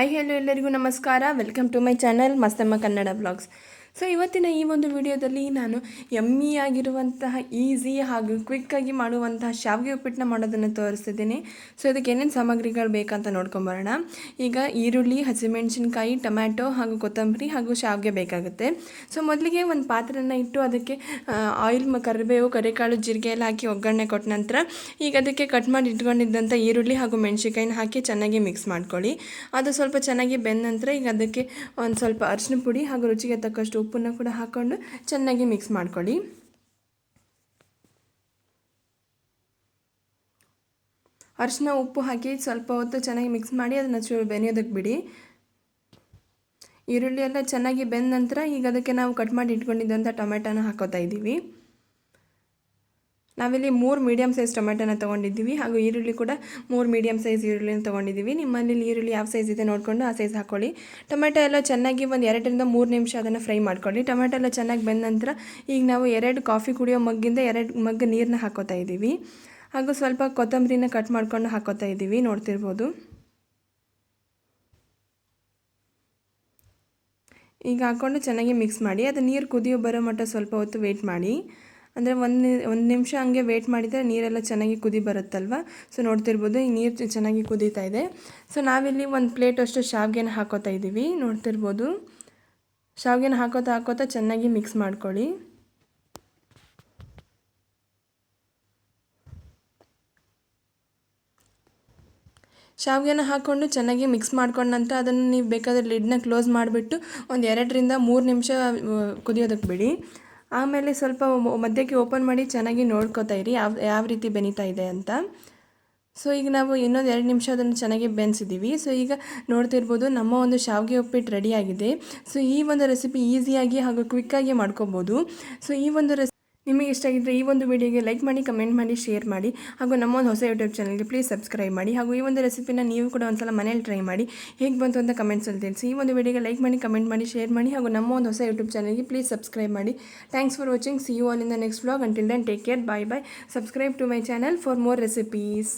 Hi hello ಎಲ್ಲರಿಗೂ ನಮಸ್ಕಾರ. Welcome to my channel Mastamma Kannada blogs so ಇವತ್ತಿನ ಈ ಒಂದು ವಿಡಿಯೋದಲ್ಲಿ ನಾನು ಎಮ್ಮಿ ಆಗಿರುವಂತಹ ಈಸಿ ಹಾಗೂ ಕ್ವಿಕ್ಕಾಗಿ ಮಾಡುವಂತಹ ಶಾವಿಗೆ ಉಪ್ಪಿಟ್ಟನ್ನ ಮಾಡೋದನ್ನು ತೋರಿಸ್ತಿದ್ದೀನಿ. ಸೊ ಇದಕ್ಕೆ ಏನೇನು ಸಾಮಗ್ರಿಗಳು ಬೇಕಂತ ನೋಡ್ಕೊಂಬರೋಣ ಈಗ ಈರುಳ್ಳಿ, ಹಸಿಮೆಣಸಿನ್ಕಾಯಿ, ಟೊಮ್ಯಾಟೊ ಹಾಗೂ ಕೊತ್ತಂಬರಿ ಹಾಗೂ ಶಾವಿಗೆ ಬೇಕಾಗುತ್ತೆ. ಸೊ ಮೊದಲಿಗೆ ಒಂದು ಪಾತ್ರೆನ ಇಟ್ಟು ಅದಕ್ಕೆ ಆಯಿಲ್ ಕರಿಬೇವು, ಕರಿಕಾಳು, ಜೀರಿಗೆ ಎಲ್ಲ ಹಾಕಿ ಒಗ್ಗರಣೆ ಕೊಟ್ಟ ನಂತರ ಈಗ ಅದಕ್ಕೆ ಕಟ್ ಮಾಡಿ ಇಟ್ಕೊಂಡಿದ್ದಂಥ ಈರುಳ್ಳಿ ಹಾಗೂ ಮೆಣಸಿನ್ಕಾಯಿನ ಹಾಕಿ ಚೆನ್ನಾಗಿ ಮಿಕ್ಸ್ ಮಾಡ್ಕೊಳ್ಳಿ. ಅದು ಸ್ವಲ್ಪ ಚೆನ್ನಾಗಿ ಬೆಂದ ನಂತರ ಈಗ ಅದಕ್ಕೆ ಒಂದು ಸ್ವಲ್ಪ ಅರಿಶಿನ ಪುಡಿ ಹಾಗೂ ರುಚಿಗೆ ತಕ್ಕಷ್ಟು ಉಪ್ಪನ್ನು ಕೂಡ ಹಾಕ್ಕೊಂಡು ಚೆನ್ನಾಗಿ ಮಿಕ್ಸ್ ಮಾಡ್ಕೊಳ್ಳಿ. ಅರಿಶಿನ, ಉಪ್ಪು ಹಾಕಿ ಸ್ವಲ್ಪ ಹೊತ್ತು ಚೆನ್ನಾಗಿ ಮಿಕ್ಸ್ ಮಾಡಿ ಅದನ್ನು ಚೂರು ಬೆನೆಯೋದಕ್ಕೆ ಬಿಡಿ. ಈರುಳ್ಳಿ ಎಲ್ಲ ಚೆನ್ನಾಗಿ ಬೆಂದ ನಂತರ ಈಗ ಅದಕ್ಕೆ ನಾವು ಕಟ್ ಮಾಡಿ ಇಟ್ಕೊಂಡಿದ್ದಂಥ ಟೊಮೆಟೊನ ಹಾಕೋತಾ ಇದ್ದೀವಿ. ನಾವಿಲ್ಲಿ ಮೂರು ಮೀಡಿಯಮ್ ಸೈಜ್ ಟೊಮೆಟೊನ ತೊಗೊಂಡಿದ್ದೀವಿ ಹಾಗೂ ಈರುಳ್ಳಿ ಕೂಡ ಮೂರು ಮೀಡಿಯಮ್ ಸೈಜ್ ಈರುಳ್ಳಿನ ತೊಗೊಂಡಿದ್ದೀವಿ. ನಿಮ್ಮಲ್ಲಿ ಈರುಳ್ಳಿ ಯಾವ ಸೈಜ್ ಇದೆ ನೋಡಿಕೊಂಡು ಆ ಸೈಜ್ ಹಾಕ್ಕೊಳ್ಳಿ ಟೊಮೆಟೊ ಎಲ್ಲ ಚೆನ್ನಾಗಿ ಒಂದು ಎರಡರಿಂದ ಮೂರು ನಿಮಿಷ ಅದನ್ನು ಫ್ರೈ ಮಾಡ್ಕೊಳ್ಳಿ. ಟೊಮೆಟೊ ಎಲ್ಲ ಚೆನ್ನಾಗಿ ಬೆಂದ ನಂತರ ಈಗ ನಾವು ಎರಡು ಕಾಫಿ ಕುಡಿಯೋ ಮಗ್ಗಿಂದ ಎರಡು ಮಗ್ ನೀರನ್ನ ಹಾಕೋತಾ ಇದ್ದೀವಿ. ಹಾಗೂ ಸ್ವಲ್ಪ ಕೊತ್ತಂಬರಿನ ಕಟ್ ಮಾಡ್ಕೊಂಡು ಹಾಕೋತಾ ಇದ್ದೀವಿ. ನೋಡ್ತಿರ್ಬೋದು. ಈಗ ಹಾಕ್ಕೊಂಡು ಚೆನ್ನಾಗಿ ಮಿಕ್ಸ್ ಮಾಡಿ. ಅದು ನೀರು ಕುದಿಯೋ ಬರೋ ಮಟ್ಟ ಸ್ವಲ್ಪ ಹೊತ್ತು ವೆಯ್ಟ್ ಮಾಡಿ. ಅಂದರೆ ಒಂದು ಒಂದು ನಿಮಿಷ ಹಂಗೆ ವೇಟ್ ಮಾಡಿದರೆ ನೀರೆಲ್ಲ ಚೆನ್ನಾಗಿ ಕುದಿ ಬರುತ್ತಲ್ವ? ಸೊ ನೋಡ್ತಿರ್ಬೋದು, ಈ ನೀರು ಚೆನ್ನಾಗಿ ಕುದೀತಾ ಇದೆ. ಸೊ ನಾವಿಲ್ಲಿ ಒಂದು ಪ್ಲೇಟ್ ಅಷ್ಟು ಶಾವಿಗೆನ ಹಾಕೋತಾ ಇದ್ದೀವಿ ನೋಡ್ತಿರ್ಬೋದು. ಶಾವಿಗೆನ ಹಾಕೋತಾ ಹಾಕೋತಾ ಚೆನ್ನಾಗಿ ಮಿಕ್ಸ್ ಮಾಡ್ಕೊಳ್ಳಿ. ಶಾವಿಗೆನ ಹಾಕ್ಕೊಂಡು ಚೆನ್ನಾಗಿ ಮಿಕ್ಸ್ ಮಾಡ್ಕೊಂಡ ನಂತರ ಅದನ್ನು ನೀವು ಬೇಕಾದರೆ ಲಿಡ್ನ ಕ್ಲೋಸ್ ಮಾಡಿಬಿಟ್ಟು ಒಂದು ಎರಡರಿಂದ ಮೂರು ನಿಮಿಷ ಕುದಿಯೋದಕ್ಕೆ ಬಿಡಿ. ಆಮೇಲೆ ಸ್ವಲ್ಪ ಮಧ್ಯಕ್ಕೆ ಓಪನ್ ಮಾಡಿ ಚೆನ್ನಾಗಿ ನೋಡ್ಕೋತಾ ಇರಿ. ಯಾವ ಯಾವ ರೀತಿ ಬೆನೀತಾ ಇದೆ ಅಂತ. ಸೊ, ಈಗ ನಾವು ಇನ್ನೊಂದು ಎರಡು ನಿಮಿಷ ಅದನ್ನು ಚೆನ್ನಾಗಿ ಬೆನ್ಸಿದ್ದೀವಿ ಸೊ, ಈಗ ನೋಡ್ತಿರ್ಬೋದು ನಮ್ಮ ಒಂದು ಶಾವಿಗೆ ಉಪ್ಪಿಟ್ಟು ರೆಡಿಯಾಗಿದೆ ಸೊ, ಈ ಒಂದು ರೆಸಿಪಿ ಈಸಿಯಾಗಿ ಹಾಗೂ ಕ್ವಿಕ್ಕಾಗಿ ಮಾಡ್ಕೋಬೋದು. ಸೊ, ಈ ಒಂದು ರೆಸಿ ನಿಮಗೆ ಇಷ್ಟ ಆಗಿದ್ದರೆ ಈ ಒಂದು ವಿಡಿಯೋಗೆ ಲೈಕ್ ಮಾಡಿ, ಕಮೆಂಟ್ ಮಾಡಿ, ಶೇರ್ ಮಾಡಿ, ಹಾಗೂ ನಮ್ಮ ಒಂದು ಹೊಸ ಯೂಟ್ಯೂಬ್ ಚಾನಲ್ಗೆ ಪ್ಲೀಸ್ ಸಬ್ಸ್ಕ್ರೈಬ್ ಮಾಡಿ, ಹಾಗೂ ಈ ಒಂದು ರೆಸಿಪಿನ ನೀವು ಕೂಡ ಒಂದ್ಸಲ ಮನೇಲಿ ಟ್ರೈ ಮಾಡಿ. ಹೇಗೆ ಬಂತು ಅಂತ ಕಮೆಂಟ್ಸಲ್ಲಿ ತಿಳಿಸಿ. ಈ ಒಂದು ವಿಡಿಯೋಗೆ ಲೈಕ್ ಮಾಡಿ, ಕಮೆಂಟ್ ಮಾಡಿ, ಶೇರ್ ಮಾಡಿ, ಹಾಗೂ ನಮ್ಮ ಒಂದು ಹೊಸ ಯೂಟ್ಯೂಬ್ ಚಾನಲ್ಗೆ ಪ್ಲೀಸ್ ಸಬ್ಸ್ಕ್ರೈಬ್ ಮಾಡಿ. Thanks for watching see you all in the next vlog until then take care bye bye subscribe to my channel for more recipes